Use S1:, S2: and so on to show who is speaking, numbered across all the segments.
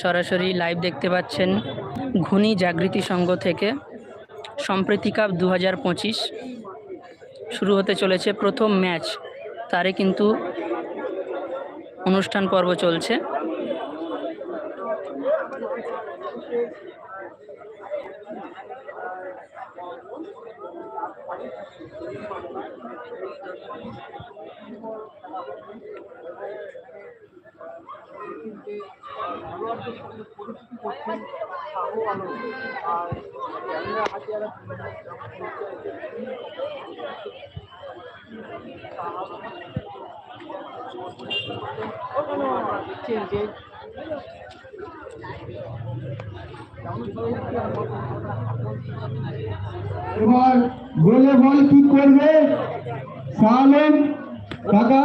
S1: সরাসরি লাইভ দেখতে পাচ্ছেন ঘুণী জাগৃতি সংঘ থেকে। সম্প্রীতি কাপ দু হাজার পঁচিশ শুরু হতে চলেছে প্রথম ম্যাচ তারে কিন্তু অনুষ্ঠান পর্ব চলছে।
S2: এবার বলে বল কি করবে। সালেম কাকা।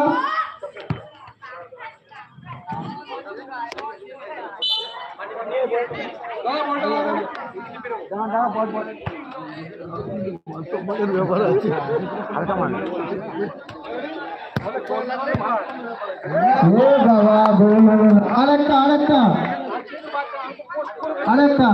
S2: ও বাবা গোল হলো না। আরেকটা আরেকটা আরেকটা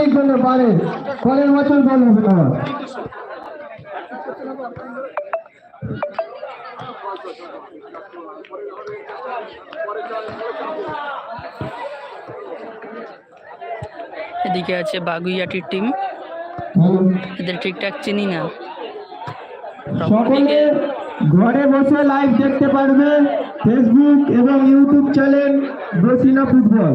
S2: এই জন্য পারে পরের বছর বল হবে না
S1: এদিকে আছে বাগুইয়াটির টিম। এদের ঠিকঠাক চিনি না।
S2: সকলে ঘরে বসে লাইভ দেখতে পারবে ফেসবুক এবং ইউটিউব চ্যানেল বসিনা ফুটবল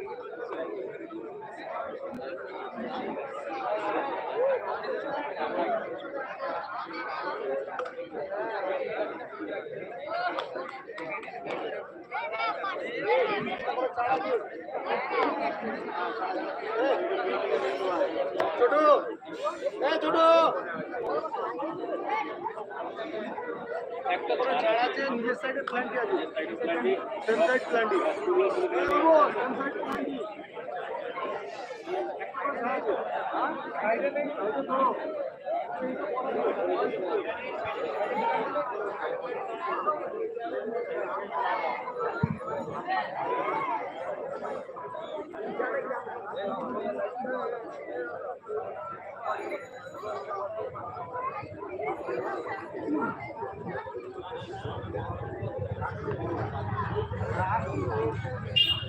S3: একটা করে চার আছে নিজের সাইডে প্ল্যান্টি আছে সেম সাইড প্ল্যান্টি
S4: আলমের নেতৃত্বে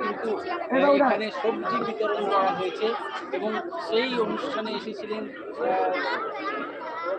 S4: কিন্তু এখানে সবজি বিতরণ করা হয়েছে এবং সেই অনুষ্ঠানে এসেছিলেন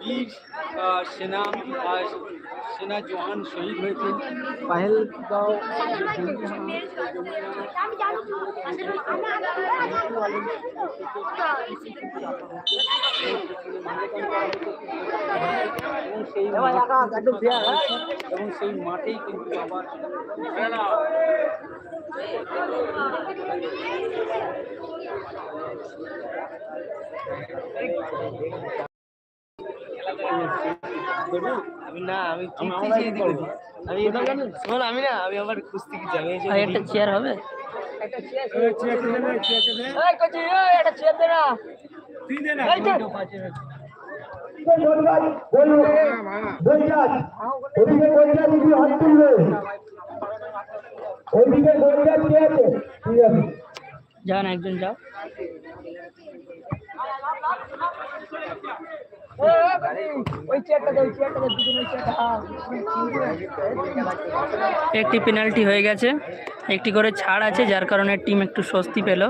S4: বীর আহ, সেনা আহ, সেনা জওয়ান শহীদ হয়েছেন পাহেলগাঁও যে জঙ্গি হামলা, সেই জঙ্গি হামলা এবং সেই এবং সেই মাঠেই কিন্তু আবার আমি
S3: না আমি চিঠি চেয়ে দিতে দিই। আমি শোন আমি না আমি আবার কুস্তি কি জানি এই যে
S1: আর একটা চেয়ার হবে?
S2: ওদিকে গোলজাত দিদি হাত তুলবে ওইদিকে গোলজাত কে আছে ঠিক আছে
S1: যান একজন যাও। একটি পেনাল্টি হয়ে গেছে। একটি করে ছাড় আছে যার কারণে টিম একটু স্বস্তি পেল।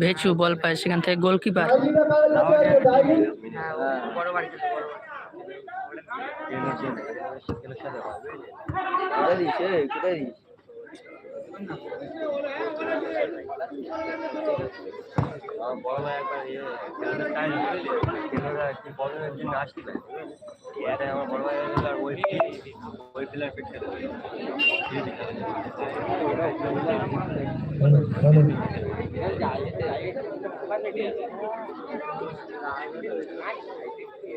S1: ভেচু বল পায় সেখান থেকে গোলকিপার।
S3: কোথায় দিস কোথায় দিস ভাই একবার ইয়ে টাইম বুঝলি কি প্রবলেমের জন্য আসছিল এটা আমার বড় ভাই আর ওই ওই প্লেয়ার পিটে
S2: পরবর্তী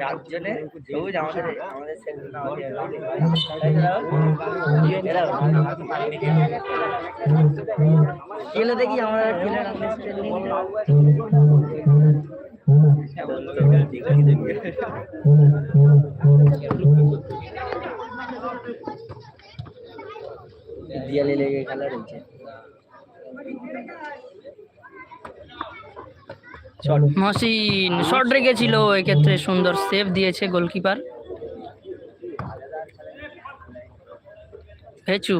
S3: চারজনে সবুজ আমাদের আমাদের খেলে দেখি আমরা খেলে দিয়ালে লেগে খেলা রয়েছে।
S1: মহসিন শট রেখেছিল এক্ষেত্রে সুন্দর সেভ দিয়েছে গোলকিপার ভেচু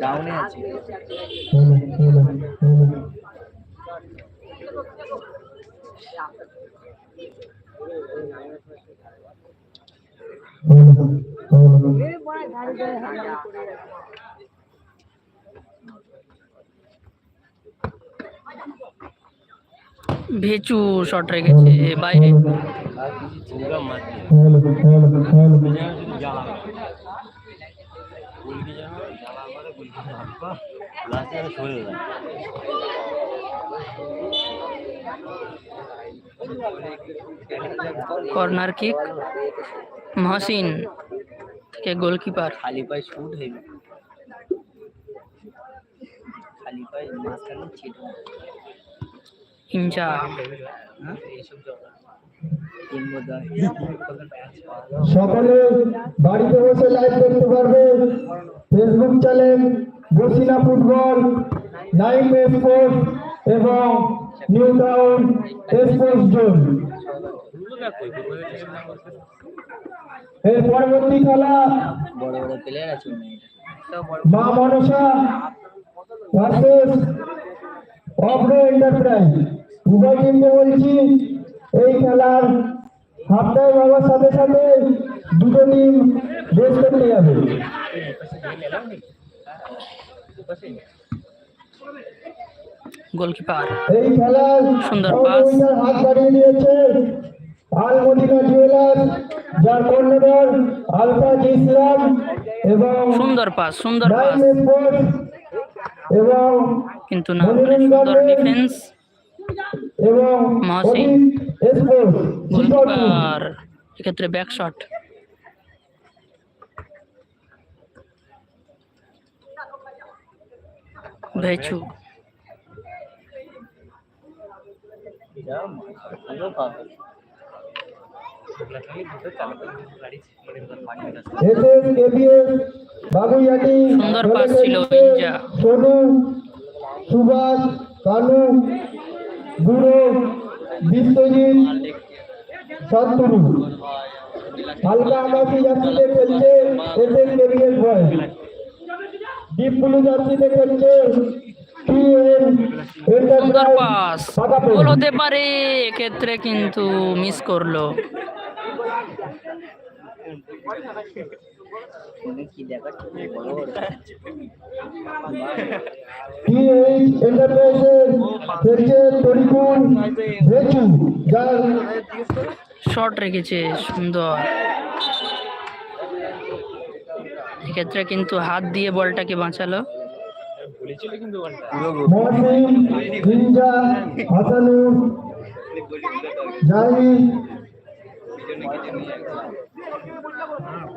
S3: ডাউনে আছে
S1: ভেচু শট রেখেছে বাইরে
S3: আর কিছু প্রোগ্রাম মারছে জ্বালা গুলকি যেন জ্বালা করে গুলকি হাত পা লাস্টে যেন সরে যায়
S1: কর্নার কিক মহসিন থেকে গোলকিপার
S3: খালি পায়ে শুট হেভি খালি পায়ে মাঝখানে ছিট। দা
S2: সকলে বাড়িতে বসে লাইভ দেখতে পারবে। ফেসবুক চ্যানেল বসিনা ফুটবল নাইন স্পোর্টস এবং নিউ টাউন স্পোর্টস জোন এর পরবর্তী খেলা মা মনসা ভার্সেস অগ্র এন্টারপ্রাইজ উভয় টিমকে বলছি এই খেলার হাফ টাইম হওয়ার সাথে সাথে দুটো টিম বেশ করতে যাবে।
S1: গোলকিপার।
S2: এই খেলার
S1: সুন্দর পাস।
S2: হাত বাড়িয়ে দিয়েছে আল মদিনা জুয়েলার্স যার কর্ণধার আলতাজ ইসলাম এবং
S1: সুন্দর পাস সুন্দর পাস
S2: এবং
S1: কিন্তু না করে সুন্দর ডিফেন্স
S2: এবং
S1: মহসিন।
S2: স্পোর্টস
S1: গোলকিপার এক্ষেত্রে back shot Vechu
S2: SS KBS Baguiati
S1: সুন্দর পাস ছিল ইঞ্জা
S2: সোনু সুভাষ, কানু গুরু বিশ্বজিৎ শান্তনু হালকা আকাশি জার্সিতে খেলছে SS KBS boy. Deep blue জার্সিতে খেলছে
S1: হতে পারে, এক্ষেত্রে কিন্তু মিস করল।
S2: তরিকুল রেচু যার
S1: শট রেখেছে সুন্দর। এক্ষেত্রে কিন্তু হাত দিয়ে বলটাকে বাঁচালো।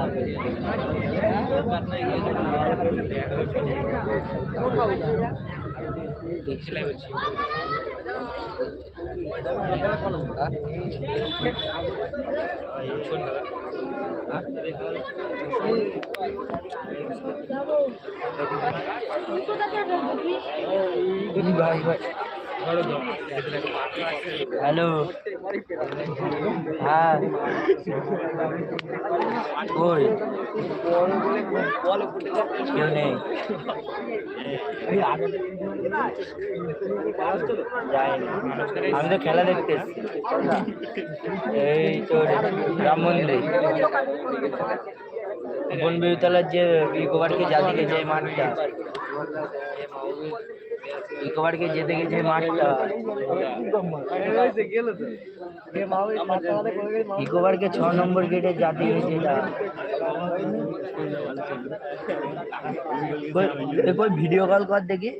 S1: Ini bahaya.
S3: হ্যালো। হ্যাঁ। কই? কেউ নেই। আমি তো খেলা দেখতে এই তো রাম মন্দির। বনবিউতলার যে ইকোবারকে যাদিকে যে মাঠটা। ইকোবারকে যেতে গেছে মাঠটা ইকোবারকে ছ নম্বর গেটে যাতে গেছে এটা ভিডিও কল কর দেখি।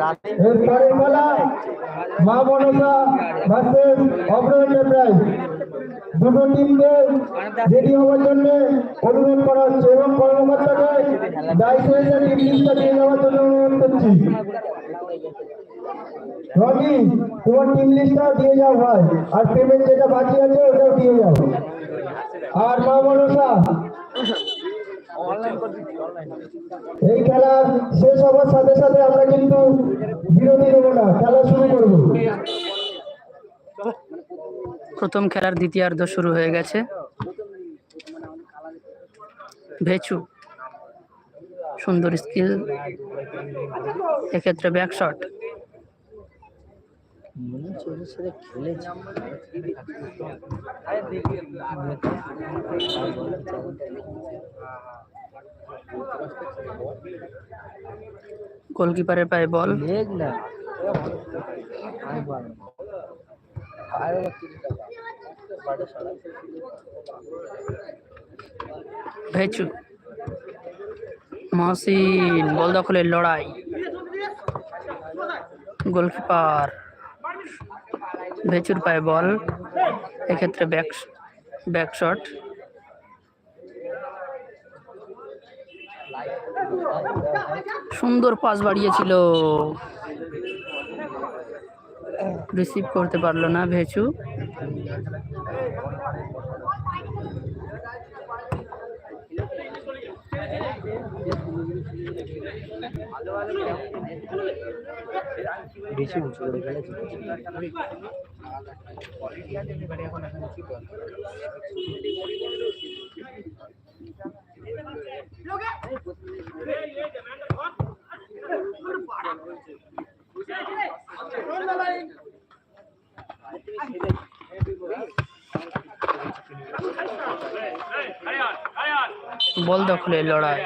S3: রাতে
S2: দুটো টিমকে রেডি হওয়ার জন্য অনুরোধ করা হচ্ছে এবং কর্মকর্তাকে দায়িত্ব দিয়ে যাওয়ার জন্য অনুরোধ করছি। রকি তোমার টিম লিস্টটা দিয়ে যাও ভাই। আর পেমেন্ট যেটা বাকি আছে ওটাও দিয়ে যাও। আর মা মনসা, এই খেলা শেষ হওয়ার সাথে সাথে আমরা কিন্তু বিরতি দেবো না, খেলা শুরু করব।
S1: প্রথম খেলার দ্বিতীয়ার্ধ শুরু হয়ে গেছে। ভেচু, সুন্দর স্কিল, এক্ষেত্রে ব্যাক শট। গোলকিপারের পায়ে বল।
S3: না।
S1: ভেচু। মহসিন, বল দখলের লড়াই। গোলকিপার। ভেচুর পায়ে বল। এক্ষেত্রে ব্যাক ব্যাক শট সুন্দর পাস বাড়িয়েছিল। রিসিভ করতে পারল না ভেচু।
S3: বেশি উঁচু করে ফেলেছি
S1: বল দখলে লড়াই।